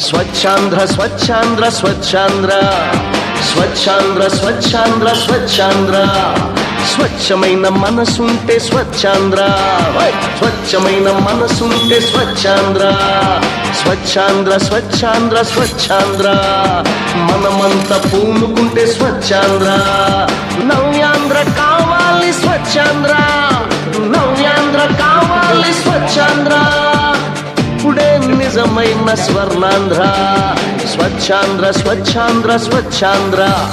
స్వచ్ఛాంధ్ర స్వచ్ఛాంధ్ర స్వచ్ఛాంధ్ర. స్వచ్ఛాంధ్ర స్వచ్ఛాంధ్ర స్వచ్ఛాంధ్ర. స్వచ్ఛమైన మనసుంటే స్వచ్ఛాంధ్ర. స్వచ్ఛమైన మనసుంటే స్వచ్ఛాంధ్ర. స్వచ్ఛాంధ్ర స్వచ్ఛాంధ్ర స్వచ్ఛాంధ్ర. మనమంతా పూనుకుంటే స్వచ్ఛాంధ్ర. నవ్యాంధ్ర కావాలి స్వచ్ఛాంధ్ర. నవ్యాంధ్ర కావాలి స్వచ్ఛాంధ్ర. ఇప్పుడే నిజమైన స్వర్ణాంధ్ర. స్వచ్ఛాంధ్ర స్వచ్ఛాంధ్ర స్వచ్ఛాంధ్ర.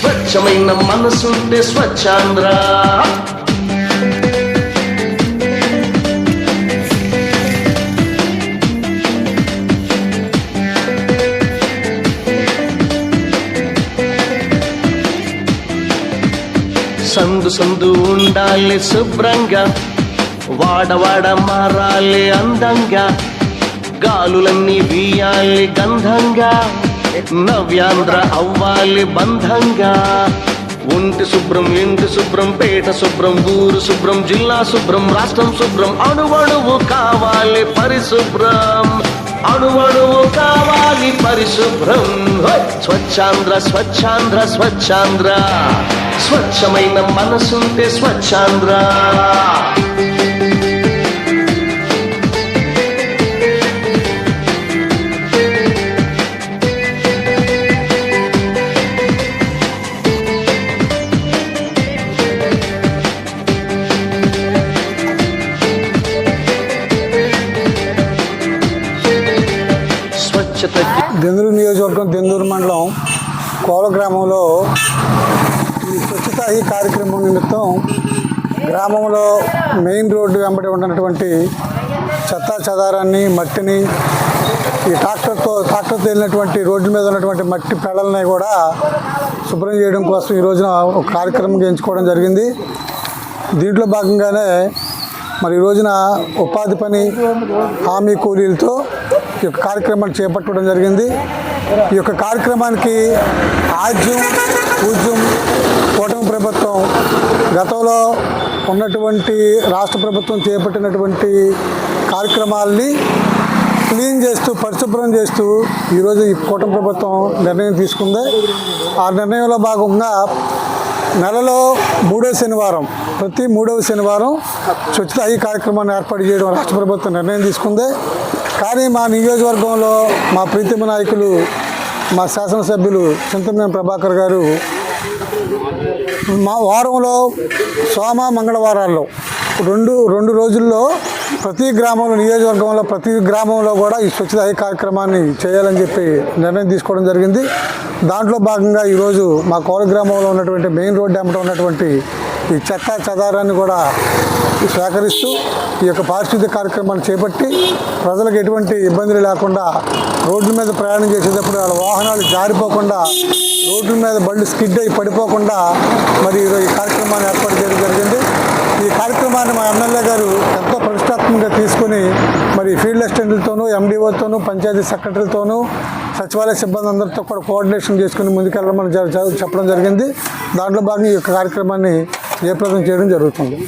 స్వచ్ఛమైన మనసుంటే స్వచ్ఛాంధ్ర. సందు సందు ఉండాలి శుభ్రంగా వాడవాడ మారాలి అందంగా. గాలులన్నీ వీయాలి గంధంగా. నవ్యాంధ్ర అవ్వాలి బంధంగా. ఒంటి శుభ్రం ఇంటి శుభ్రం పేట శుభ్రం ఊరు శుభ్రం జిల్లా శుభ్రం రాష్ట్రం శుభ్రం. అణువణువు కావాలి పరిశుభ్రం. అణువణువు కావాలి పరిశుభ్రం. స్వచ్ఛాంధ్ర స్వచ్ఛాంధ్ర స్వచ్ఛాంధ్ర. స్వచ్ఛమైన మనసుంటే స్వచ్ఛాంధ్ర. కోల గ్రామంలో ఈ స్వచ్ఛత ఈ కార్యక్రమం నిమిత్తం గ్రామంలో మెయిన్ రోడ్డు వెంబడి ఉన్నటువంటి చెత్త చెదారాన్ని మట్టిని ఈ ట్రాక్టర్తో ట్రాక్టర్తో వెళ్ళినటువంటి రోడ్డు మీద ఉన్నటువంటి మట్టి పెళ్ళల్ని కూడా శుభ్రం చేయడం కోసం ఈ రోజున ఒక కార్యక్రమం ఎంచుకోవడం జరిగింది. దీంట్లో భాగంగానే మరి ఈ రోజున ఉపాధి పని హామీ కూలీలతో ఈ యొక్క కార్యక్రమాన్ని చేపట్టడం జరిగింది. ఈ యొక్క కార్యక్రమానికి ఆజ్యం పూజ్యం కూటమి ప్రభుత్వం గతంలో ఉన్నటువంటి రాష్ట్ర ప్రభుత్వం చేపట్టినటువంటి కార్యక్రమాల్ని క్లీన్ చేస్తూ పరిశుభ్రం చేస్తూ ఈరోజు ఈ కూటమి ప్రభుత్వం నిర్ణయం తీసుకుంది. ఆ నిర్ణయంలో భాగంగా నెలలో మూడో శనివారం ప్రతి మూడవ శనివారం స్వచ్ఛత ఈ కార్యక్రమాన్ని ఏర్పాటు చేయడం రాష్ట్ర ప్రభుత్వం నిర్ణయం తీసుకుంది. కానీ మా నియోజకవర్గంలో మా ప్రీతిమ నాయకులు మా శాసనసభ్యులు చింతమనేని ప్రభాకర్ గారు మా వారంలో సోమ మంగళవారాల్లో రెండు రెండు రోజుల్లో ప్రతి గ్రామంలో నియోజకవర్గంలో ప్రతి గ్రామంలో కూడా ఈ స్వచ్ఛత కార్యక్రమాన్ని చేయాలని చెప్పి నిర్ణయం తీసుకోవడం జరిగింది. దాంట్లో భాగంగా ఈరోజు మా కోల గ్రామంలో ఉన్నటువంటి మెయిన్ రోడ్డు వెంబట ఉన్నటువంటి ఈ చెత్త చెదారాన్ని కూడా సేకరిస్తూ ఈ యొక్క పారిశుద్ధ్య కార్యక్రమాన్ని చేపట్టి ప్రజలకు ఎటువంటి ఇబ్బందులు లేకుండా రోడ్ల మీద ప్రయాణం చేసేటప్పుడు వాళ్ళ వాహనాలు జారిపోకుండా రోడ్ల మీద బండ్లు స్కిడ్ అయి పడిపోకుండా మరి ఈరోజు ఈ కార్యక్రమాన్ని ఏర్పాటు చేయడం జరిగింది. ఈ కార్యక్రమాన్ని మా ఎమ్మెల్యే గారు ఎంతో ప్రతిష్టాత్మకంగా తీసుకుని మరి ఫీల్డ్ అసిస్టెంట్లతోనూ ఎండిఓతోనూ పంచాయతీ సెక్రటరీతోనూ సచివాలయ సిబ్బంది అందరితో కూడా కోఆర్డినేషన్ చేసుకుని ముందుకెళ్ళమని చెప్పడం జరిగింది. దాంట్లో భాగంగా ఈ యొక్క కార్యక్రమాన్ని జయప్రదం చేయడం జరుగుతుంది.